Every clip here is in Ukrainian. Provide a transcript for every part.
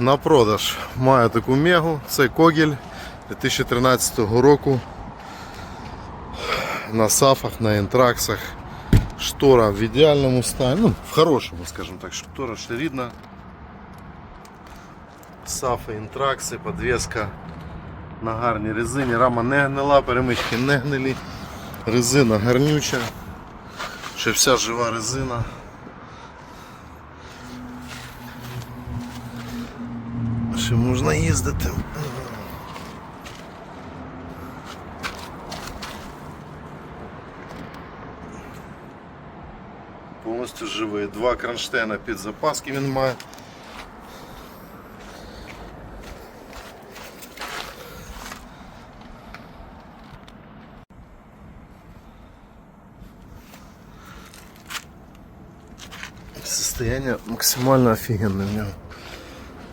на продаж. Маю таку мегу, це Когель 2013 року. На сафах, на інтраксах. Штора в ідеальному стані, ну, в хорошому, скажімо так, штора ще рідна. Сафи, інтракси, подвеска на гарній резині. Рама не гнила, перемички не гнилі. Резина гарнюча. Ще вся жива резина. Ще можна їздити. Повністю живий. Два кронштейна під запаски він має. Состояние максимально офігенне в нього.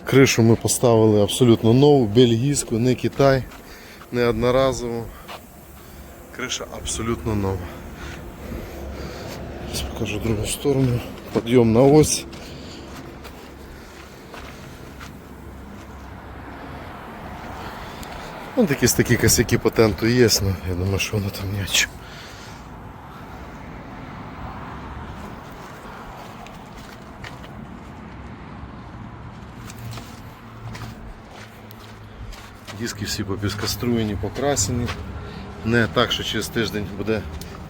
Кришу ми поставили абсолютно нову, бельгійську, не Китай, не одноразову. Криша абсолютно нова. Зараз покажу другу сторону. Підйом на ось. Ну, якісь такі косяки патенту є, але я думаю, що воно там ні Диски всі попіскоструєні, покрасені. Не так, що через тиждень буде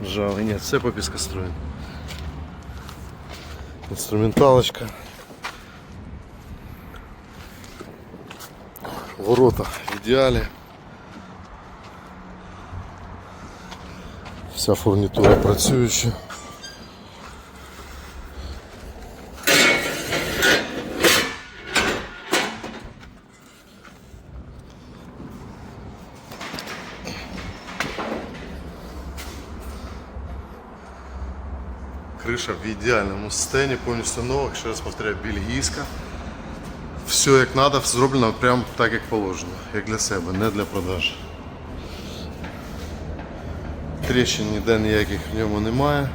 ржавий. Ні, все попіскоструєно. Інструменталочка. Ворота в ідеалі. Вся фурнітура працююча. Криша в ідеальному стані, повністю нова, ще раз повторяю, бельгійська. Все як треба, зроблено прямо так, як положено, як для себе, не для продажу. Трещин ніде ніяких в ньому немає.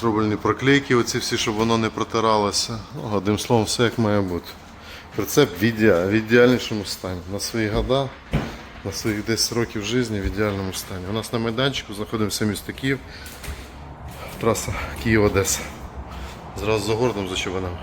Зроблені проклейки, оці всі, щоб воно не протиралося. Ну, одним словом, все як має бути. Прицеп в, ідеа- в ідеальнішому стані. На свої года, на своїх 10 років життя в ідеальному стані. У нас на майданчику знаходимося місто Київ, траса Київ-Одеса. Зразу за городом за Чобаном.